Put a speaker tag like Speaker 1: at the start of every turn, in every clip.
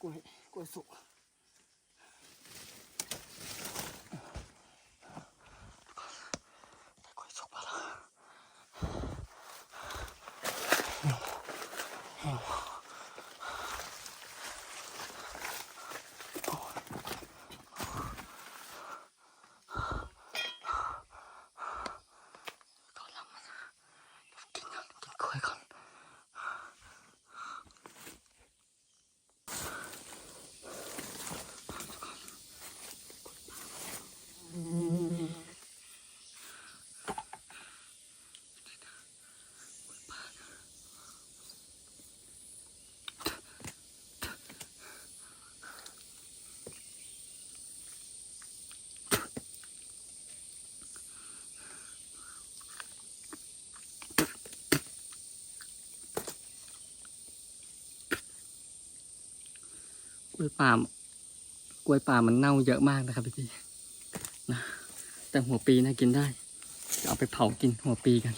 Speaker 1: これ、これ、そ。 ล้วยป่ามกล้วยป่ามันเน่าเยอะมากนะครับพี่พี่ๆนะแต่หัวปีนะกินได้จะเอาไปเผากินหัวปีกัน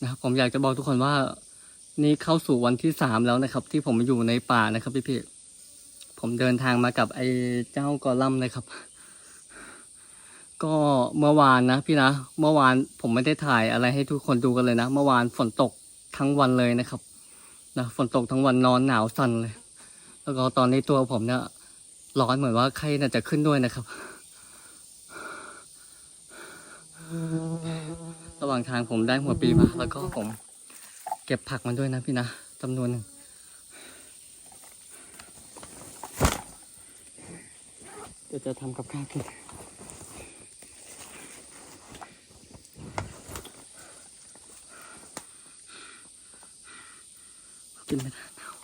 Speaker 1: นะครับผมอยากจะบอกทุกคนว่า นี่เข้าสู่วันที่สามแล้วนะครับ ที่ผมอยู่ในป่านะครับพี่พี่ๆผมเดินทางมากับไอ้เจ้ากอลัมน์นะครับ ก็เมื่อวานนะพี่นะเมื่อวานผมไม่ได้ถ่ายอะไรให้ทุกคนดูกันเลยนะ เมื่อวานฝนตกทั้งวันเลยนะครับนะฝนตกทั้งวันนอนหนาวสั่นเลย แล้วก็ตอนนี้ตัวผมเนี่ยร้อนเหมือนว่าไข้น่าจะขึ้นด้วยนะครับ ระหว่างทางผมได้หัวปีมา แล้วก็ผมเก็บผักมันด้วยนะพี่นะจำนวนหนึ่งเดี๋ยวจะทำกับข้าวกิน กินไม่ได้หนาว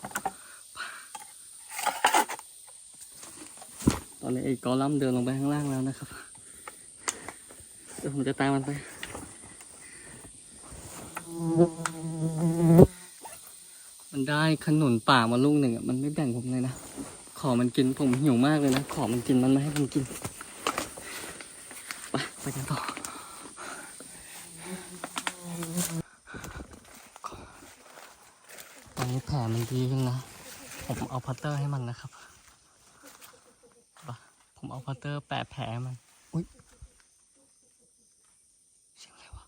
Speaker 1: ตอนนี้ไอ้กอลัมเดินลงไปข้างล่างแล้วนะครับ เดี๋ยวผมจะตามมันไป มันได้ขนุนป่ามาลูกหนึ่งอะมันไม่แบ่งผมเลยนะ ขอมันกินผมหิวมากเลยนะ ขอมันกินมันไม่ให้ผมกิน ไป ไปกันต่อ ตอ นนี้แผลมันดีขึ้นนะ ผมเอาพัตเตอร์ให้มันนะครับไปผมเอาพัตเตอร์แปะแผลให้มัน อุ้ยเสียงอะไรวะ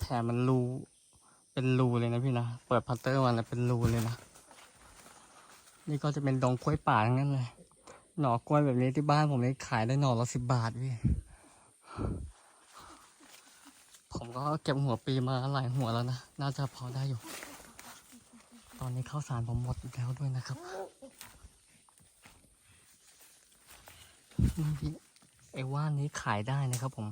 Speaker 1: แผลมันรู เป็นรูเลยนะพี่นะ เปิดพัตเตอร์มันแล้วเป็นรูเลยนะ นี่ก็จะเป็นดงกล้วยป่าทั้งนั้นเลย หน่อกล้วยแบบนี้ที่บ้านผมเลยขายได้หน่อละสิบบาทพี่ ผมก็เก็บหัวปีมาหลายหัวแล้วนะ น่าจะพอได้อยู่ ตอนนี้ข้าวสารผมหมดแล้วด้วยนะครับนี่ไอ้ว่านนี้ขายได้นะครับผม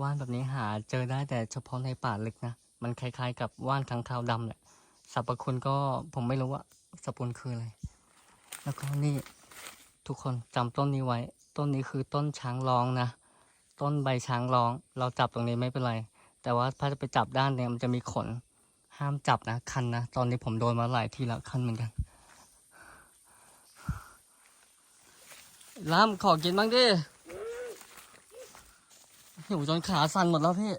Speaker 1: ว่านแบบนี้หาเจอได้แต่เฉพาะในป่าลึกนะ มันคล้ายๆ กับว่านค้างคาวดำแหละสรรพคุณก็ผมไม่รู้ว่าสรรพคุณคืออะไร แล้วก็นี่ทุกคนจำต้นนี้ไว้ ต้นนี้คือต้นช้างร้องนะ ต้นใบช้างร้อง เราจับตรงนี้ไม่เป็นไร แต่ว่าถ้าจะไปจับด้านเนี่ยมันจะมีขน ห้ามจับนะคันนะ ตอนนี้ผมโดนมาหลายทีแล้วคันเหมือนกันล้ำขอกินบ้างดิหิวจนขาสั่นหมดแล้วพี่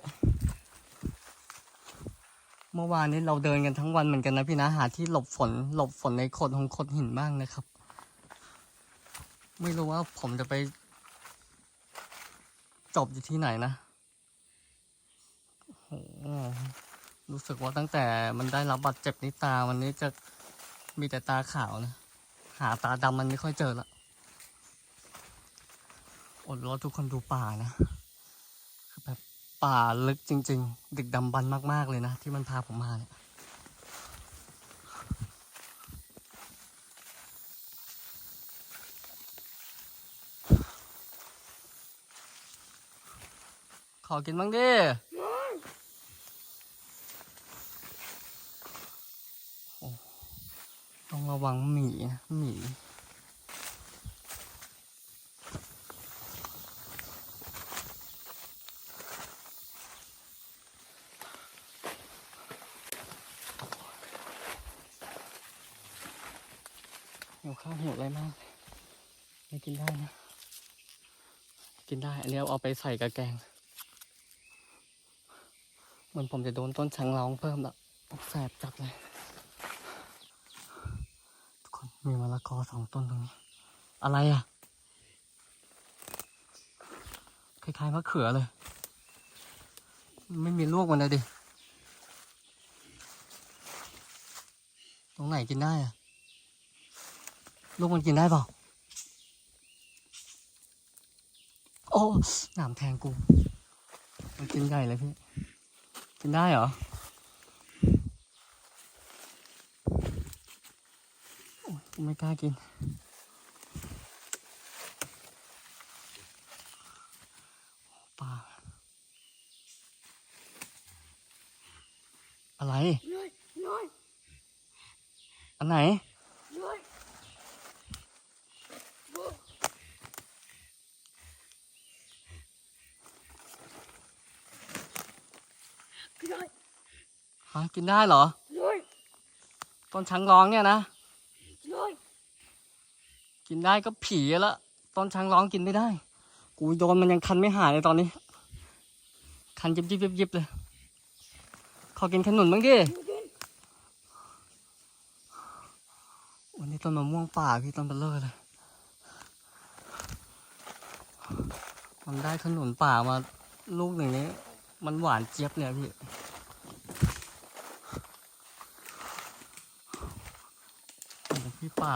Speaker 1: เมื่อวานนี้เราเดินกันทั้งวันเหมือนกันนะพี่นะหาที่หลบฝน หลบฝนในโขดของโขดหินบ้างนะครับ ไม่รู้ว่าผมจะไป จบอยู่ที่ไหนนะ รู้สึกว่าตั้งแต่มันได้รับบาดเจ็บนี้ตาวันนี้จะมีแต่ตาขาวนะ หาตาดำมันไม่ค่อยเจอละอดรอทุกคนดูป่านะคือแบบป่าลึกจริง ๆ ดึกดำบรรมากๆเลยนะ ที่มันพาผมมาเนี่ยขอกินบ้างดิ โอ้ต้อง ระวังหมีหมีหิวข้าวหิวอะไรมากไม่กินได้นะ กินได้อันนี้เอาไปใส่กับแกง เหมือนผมจะโดนต้นช้างร้องเพิ่มละแสบจัดเลย ทุกคน มีมะละกอสองต้นตรงนี้ อะไรอะ คล้ายๆมะเขือเลย ไม่มีลวกมันเลยดิ ตรงไหนกินได้อะ ลูกมันกินได้เปล่า โอ้หนามแทงกู มันกินใหญ่เลยพี่ กินได้เหรอโอ้ยกู ไม่กล้ากิน ปลา อะไร
Speaker 2: น้อยน้อย
Speaker 1: อันไหน
Speaker 2: น้อยโอ้น้อย
Speaker 1: ฮะกินได้เหรอ
Speaker 2: น้อย
Speaker 1: ต้นช้างร้องเนี่ยนะ
Speaker 2: น้อย
Speaker 1: กินได้ก็ผีและต้นช้างร้องกินไม่ได้ กูโดนมันยังคันไม่หายเลยตอนนี้ คันยิบยิบยิบยิบเลย ขอกินขนุนบ้างดิวันนี้ต้นมะม่วงป่าพี่ต้นเบลเลอร์เลยมันได้ขนุนป่ามาลูกหนึ่งนี้ มันหวานเจี๊ยบเนี่ยพี่พี่ป่า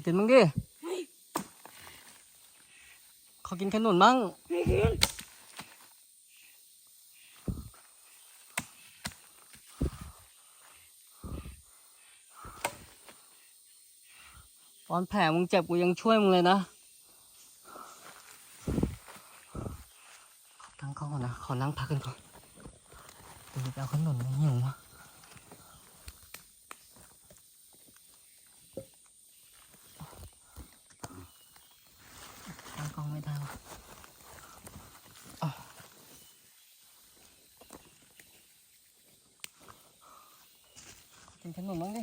Speaker 1: อกินบ้งดิขอกินขนุนบ้ง
Speaker 2: ไม่กิน
Speaker 1: ตอนแผลมึงเจ็บกูยังช่วยมึงเลยนะขอตั้งกล้องก่อนนะ ขอนั่งพักกันก่อนเดี๋ยวจะเอาขนมมาหิววะตั้งก ล้องไม่ได้วะอ้าวกินขนมบ้างดิ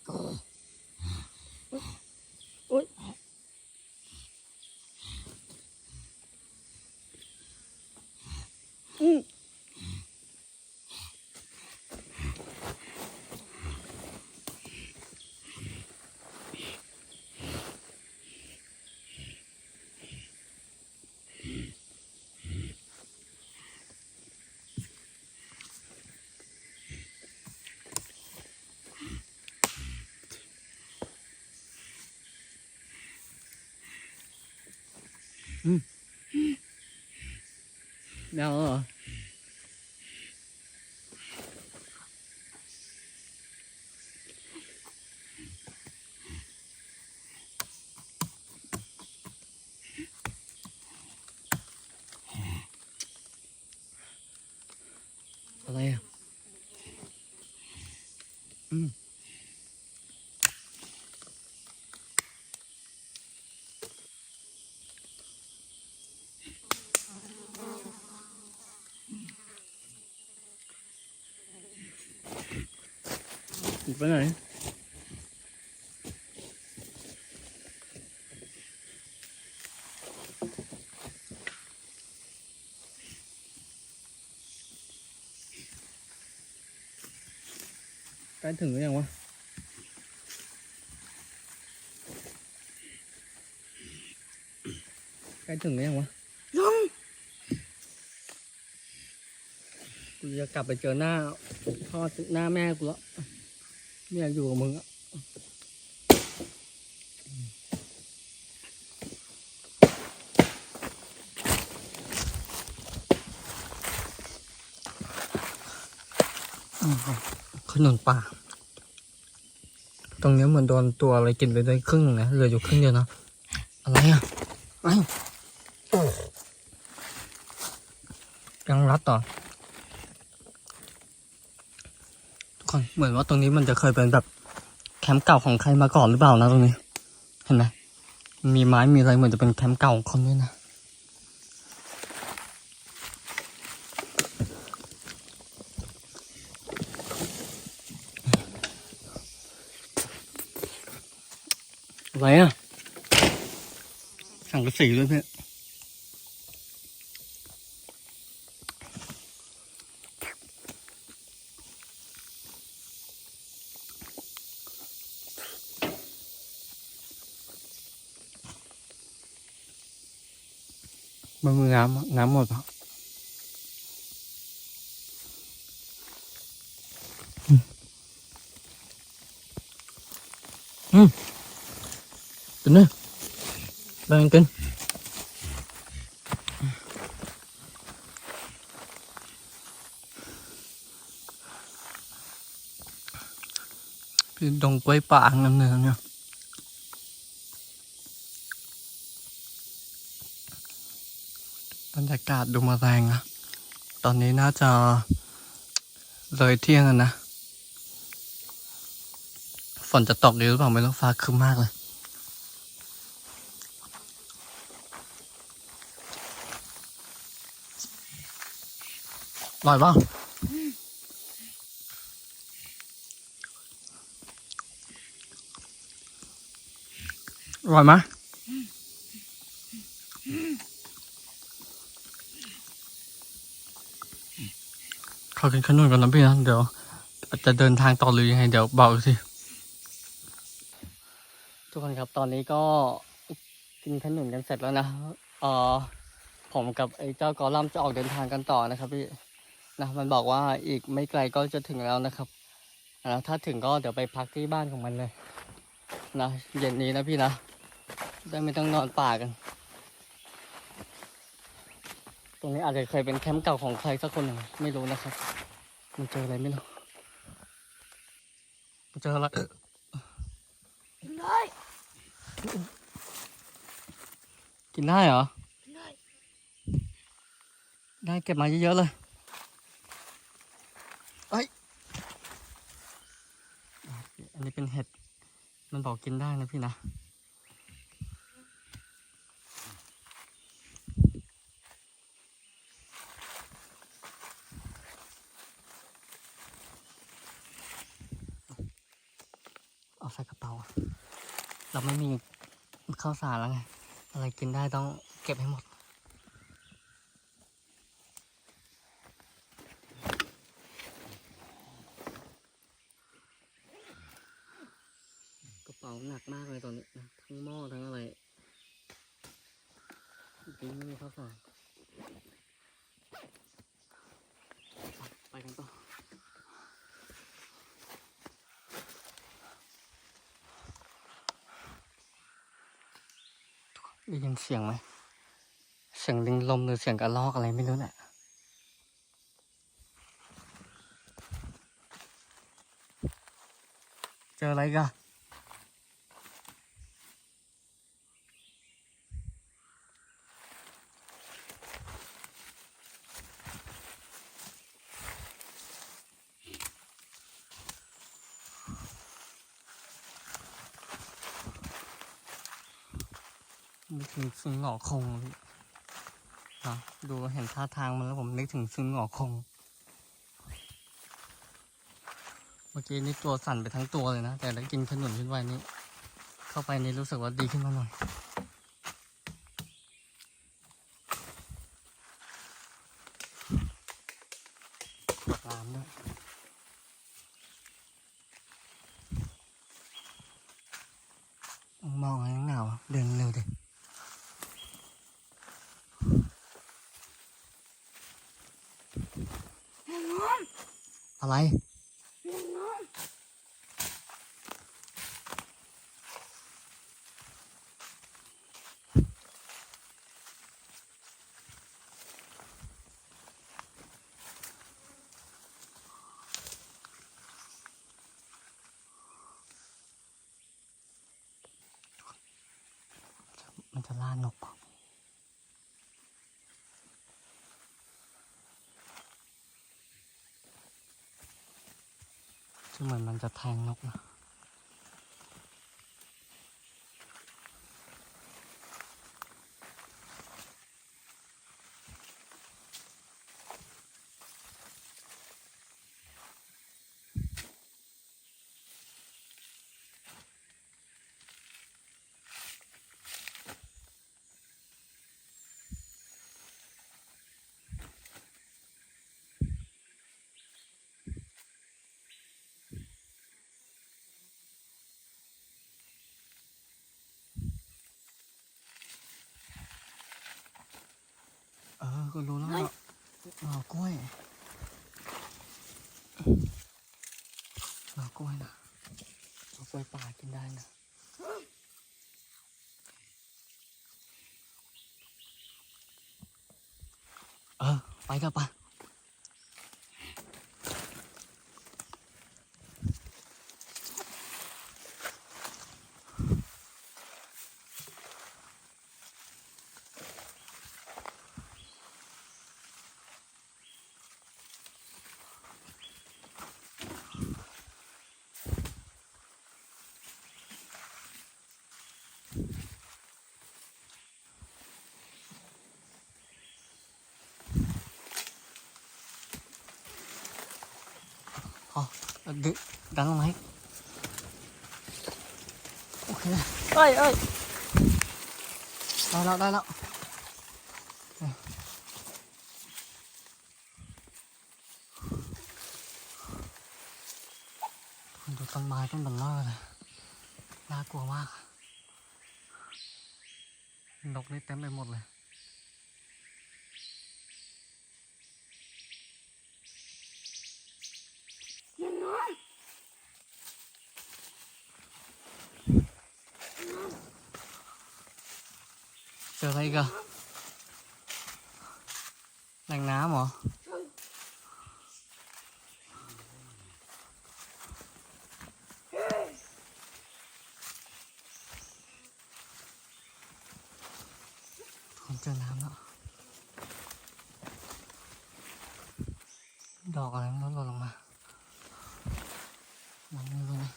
Speaker 1: เดาเหรอ อะไรอะ อืม ไปไหนใกล้ถึงหรือยังวะใกล้ถึงหรือยังวะ
Speaker 2: น้อง
Speaker 1: กูจะกลับไปเจอหน้าพ่อหน้าแม่กูแล้ว ไม่อยากอยู่กับมึงอะขนมป่า ตรงนี้เหมือนโดนตัวอะไรกินไปได้ครึ่งหนึ่งนะ เหลืออยู่ครึ่งเดียวนะ อะไรอะไอ้ยังรัดต่อ ทุก คนเหมือนว่าตรงนี้มันจะเคยเป็นแบบแคมป์เก่าของใครมาก่อนหรือเปล่านะตรงนี้ เห็นไหมมีไม้มีอะไรเหมือนจะเป็นแคมป์เก่าของคนด้วยนะอะไรอะสั่งกระสีด้วยเพื่อนมันมือ น้ำหมดปะอืมอืมเป็นไงแบ่งกันคือดงกล้วยป่านั่นเนี่ย รรยากาศดูมาแรงนะ ตอนนี้น่าจะเลยเที่ยงแล้วนะ ฝนจะตกดีหรือเปล่าไม่รู้ฟ้าคึ้มมากเลย อร่อยเปล่าอร่อยไหม ขอกินขนุนก่อนนะพี่นะเดี๋ยวจะเดินทางต่อหรือยังไงเดี๋ยวบอกอีกทีทุกคนครับตอนนี้ก็กินขนุนกันเสร็จแล้วนะเออผมกับไอ้เจ้ากอลัมจะออกเดินทางกันต่อนะครับพี่นะมันบอกว่าอีกไม่ไกลก็จะถึงแล้วนะครับนะถ้าถึงก็เดี๋ยวไปพักที่บ้านของมันเลยนะเย็นนี้นะพี่นะได้ไม่ต้องนอนป่ากัน ตรงนี้อาจจะเคยเป็นแคมป์เก่าของใครสักคนหนึ่งไม่รู้นะครับ มันเจออะไรไม่รู้มันเจออะไร
Speaker 2: กินได้
Speaker 1: กินได้เหรอ
Speaker 2: กินได้
Speaker 1: ได้เก็บมาเยอะๆเลยเอ้ย อันนี้เป็นเห็ด มันบอกกินได้นะพี่นะ ใส่กระเป๋า เราไม่มีข้าวสารแล้วไง อะไรกินได้ต้องเก็บให้หมด กระเป๋าหนักมากเลยตอนนี้นะทั้งหม้อทั้งอะไรจริงไม่มีข้าวสารไปกันต่อได้ยิน เสียงไหม เสียงลิงลมหรือเสียงกระลอกอะไรไม่รู้แหละเจออะไรกัน นึกถึงซึงหงอคงนะดูเห็นท่าทางมันแล้วผมนึกถึงซึงหงอคง เมื่อกี้นี่ตัวสั่นไปทั้งตัวเลยนะ แต่ได้กินขนุนขึ้นไปนี่เข้าไปนี่รู้สึกว่าดีขึ้นมาหน่อยปวดร้านด้วยมองอะไรนักหนาวะเดินเร็วดิ
Speaker 2: แน่นอน
Speaker 1: อะไร
Speaker 2: แน่นอน
Speaker 1: มันจะ ล่านกเปล่าซึ่งเหมือนมัน จะแทงนกนะ ก็รู้แล้ว
Speaker 2: เฮ้ย
Speaker 1: หน่อกล้วยหน่อกล้วยนะหน่อกล้วยป่ากินได้นะเออไปเถอะปะพ อดึดังไหมโอเคเอ้ยเอ้ยได้แล้วได้แล้วคุณดูต้นไม้ต้นเบัลเลอร์เลยน่ากลัวมาก นกนี่เต็มไปหมดเลย
Speaker 2: อย่
Speaker 1: เจออะแหล่งน้ำเหรอ ผมเจอน้ำแล้ว ดอกอะไรมันหล่นลงมาน้ำไม่รู้นะ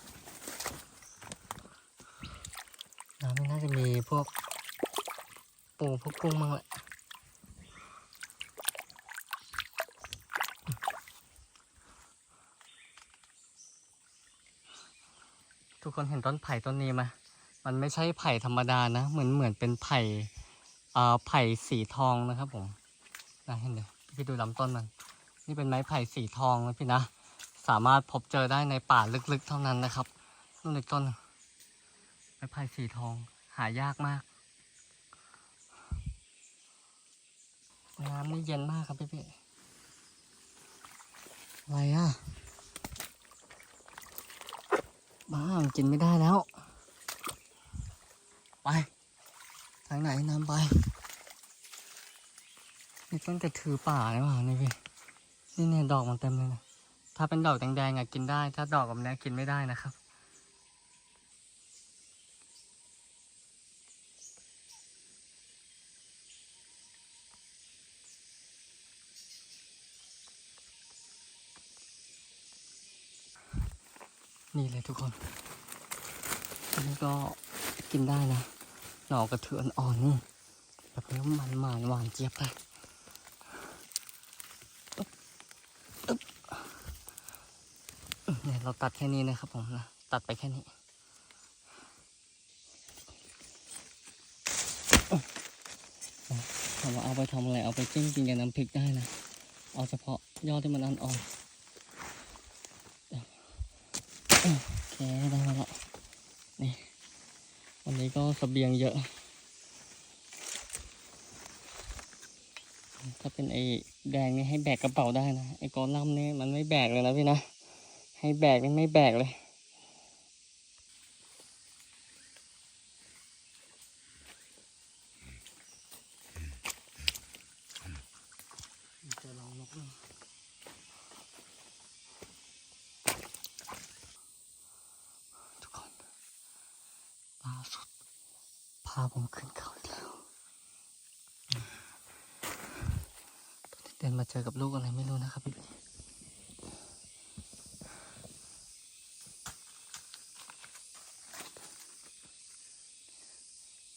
Speaker 1: น้ำนี่น่าจะมีพวก ปูพวกกุ้งมั้งแหละทุกคนเห็นต้นไผ่ต้นนี้ไหมมันไม่ใช่ไผ่ธรรมดานะ เหมือนเหมือนเป็นไผ่อ่าไผ่สีทองนะครับผมนะเห็นไหมพี่ดูลำต้นมัน นี่เป็นไม้ไผ่สีทองนะพี่นะ สามารถพบเจอได้ในป่าลึกๆเท่านั้นนะครับนู่นอีกต้นไม้ไผ่สีทองหายากมาก น้ำนี่ เย็นมากครับพี่พี่อะไรอะบ้ากินไม่ได้แล้ว ไป ทางไหนนำไปนี่ต้นกระถือป่าเลยว่ะนี่พี่นี่เนี่ยดอกมันเต็มเลยนะถ้าเป็นดอกแดงๆอะกินได้ ถ้าดอกแบบนี้กินไม่ได้นะครับ ทุกคน อันนี้ก็กินได้นะ หน่อกระเทือนอ่อนนี่แบบนี้มันหวานหวานเจี๊ยบเลยเนี่ยเราตัดแค่นี้นะครับผมนะ ตัดไปแค่นี้ถามว่าเอาไปทำอะไร เอาไปจิ้มกินกับน้ำพริกได้นะ เอาเฉพาะยอดที่มันอ่อนๆ โอ เคได้แล้วนี่ วันนี้ก็สเสบียงเยอะ ถ้าเป็นไอ้แดงนี่ให้แบกกระเป๋าได้นะ ไอ้กอลัมนี่มันไม่แบกเลยนะพี่นะ ให้แบกนี่ไม่แบกเลย จะลองนกดูทุกคนล่าสุด พาผมขึ้นเขาอีกแล้ว ดินมาเจอกับลูกอะไรไม่รู้นะครับพี่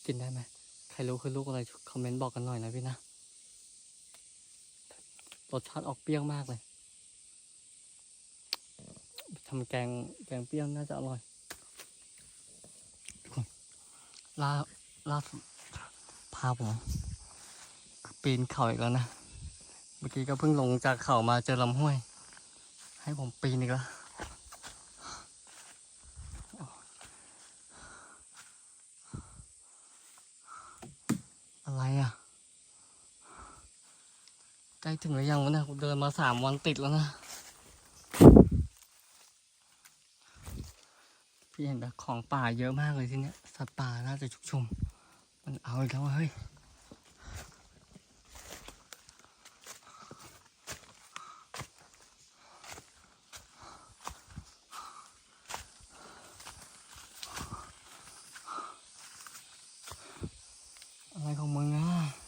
Speaker 1: กินได้ไหมใครรู้คือลูกอะไรคอมเมนต์บอกกันหน่อยนะพี่นะรสชาติออกเปรี้ยวมากเลยทำแกงแกงเปรี้ยวน่าจะอร่อยทุกคนล่าล่าสุดพาผมปีนเขาอีกแล้วนะ เมื่อกี้ก็เพิ่งลงจากเขามาเจอลำห้วย ให้ผมปีนอีกแล้วอะไรอะ ใกล้ถึงหรือยังวะเนี่ยเดินมาสามวันติดแล้วนะ พี่เห็นแบบของป่าเยอะมากเลยที่เนี้ย สัตว์ป่าน่าจะชุกชุม มันเอาอีกแล้วเฮ้ย อะไรของมึงอะ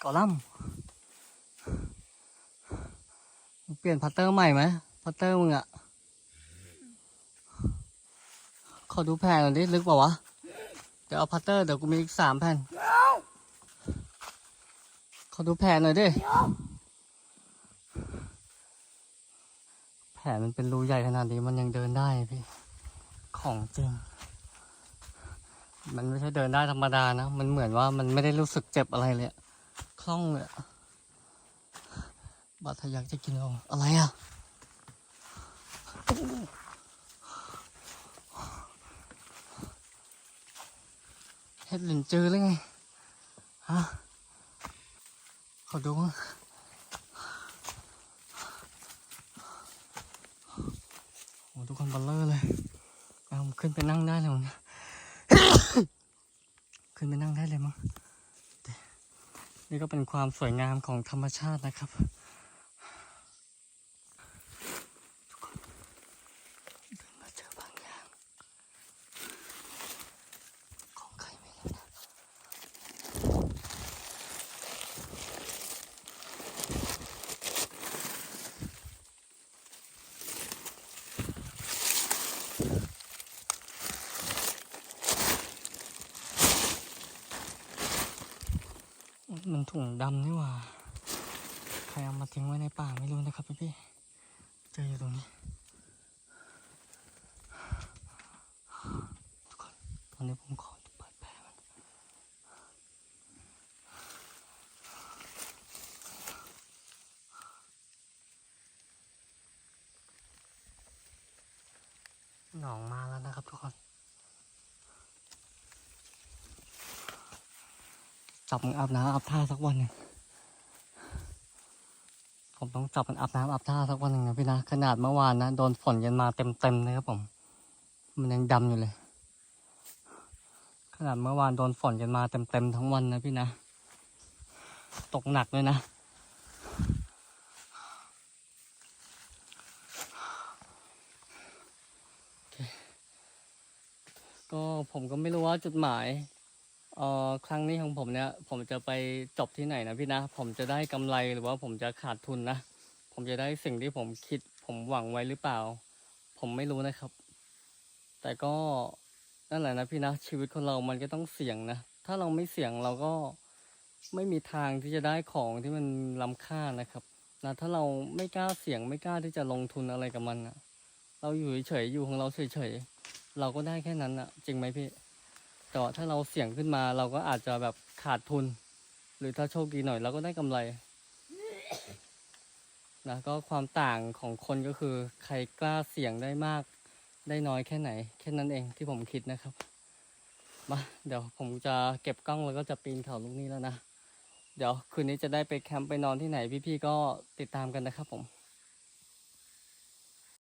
Speaker 1: กอ ลัมเปลี่ยนพัตเตอร์ใหม่ไหมพัตเตอร์มึงอะขอดูแผ่นหน่อยดิลึกเปล่าวะ เดี๋ยวเอาพัตเตอร์เดี๋ยวกูมีอีกสามแผ่น ขอดูแผ่นหน่อยดิ แผลมันเป็นรูใหญ่ขนาดนี้มันยังเดินได้พี่ ของจริง มันไม่ใช่เดินได้ธรรมดานะ มันเหมือนว่ามันไม่ได้รู้สึกเจ็บอะไรเลย คล่องเลยบาดทะยักจะกินเอาอะไรอะเห็ดหลินจือหรือไง ฮะ ขอดูมั้งโอ้ทุกคนบัลเลอร์เลยเอาผมขึ้นไปนั่งได้เลยมั้งขึ้นไปนั่งได้เลยมั้ง นี่ก็เป็นความสวยงามของธรรมชาตินะครับทุกคนเดินมาเจอบางอย่าง ของใครไม่รู้นะมันถุง ดำนี่หว่า ใครเอามาทิ้งไว้ในป่าไม่รู้นะครับพี่พี่ๆเจออยู่ตรงนี้ ทุกคนตอนนี้ผมขอเปิดแผลมันหนองมาแล้วนะครับทุกคน จับมันอาบน้ำอาบท่าสักวันหนึ่งผมต้องจับมันอาบน้ำอาบท่าสักวันหนึ่งนะพี่นะขนาดเมื่อวานนะโดนฝนกันมาเต็มๆเลยครับผม มันยังดำอยู่เลย ขนาดเมื่อวานโดนฝนกันมาเต็มๆทั้งวันนะพี่นะ ตกหนักเลยนะก็ผมก็ไม่รู้ว่าจุดหมาย เอ่อครั้งนี้ของผมเนี่ย ผมจะไปจบที่ไหนนะพี่นะ ผมจะได้กำไรหรือว่าผมจะขาดทุนนะ ผมจะได้สิ่งที่ผมคิด ผมหวังไว้หรือเปล่า ผมไม่รู้นะครับ แต่ก็นั่นแหละนะพี่นะ ชีวิตคนเรามันก็ต้องเสี่ยงนะ ถ้าเราไม่เสี่ยงเราก็ไม่มีทางที่จะได้ของที่มันล้ำค่านะครับนะถ้าเราไม่กล้าเสี่ยงไม่กล้าที่จะลงทุนอะไรกับมันนะเราอยู่เฉยๆอยู่ของเราเฉยๆเราก็ได้แค่นั้นอนะจริงไหมพี่ แต่ว่าถ้าเราเสี่ยงขึ้นมาเราก็อาจจะแบบขาดทุน หรือถ้าโชคดีหน่อยเราก็ได้กำไรนะก็ความต่างของคนก็คือใครกล้าเสี่ยงได้มาก ได้น้อยแค่ไหน แค่นั้นเองที่ผมคิดนะครับมาเดี๋ยวผมจะเก็บกล้องแล้วก็จะปีนเขาลูกนี้แล้วนะ เดี๋ยวคืนนี้จะได้ไปแคมป์ไปนอนที่ไหนพี่ๆก็ติดตามกันนะครับผม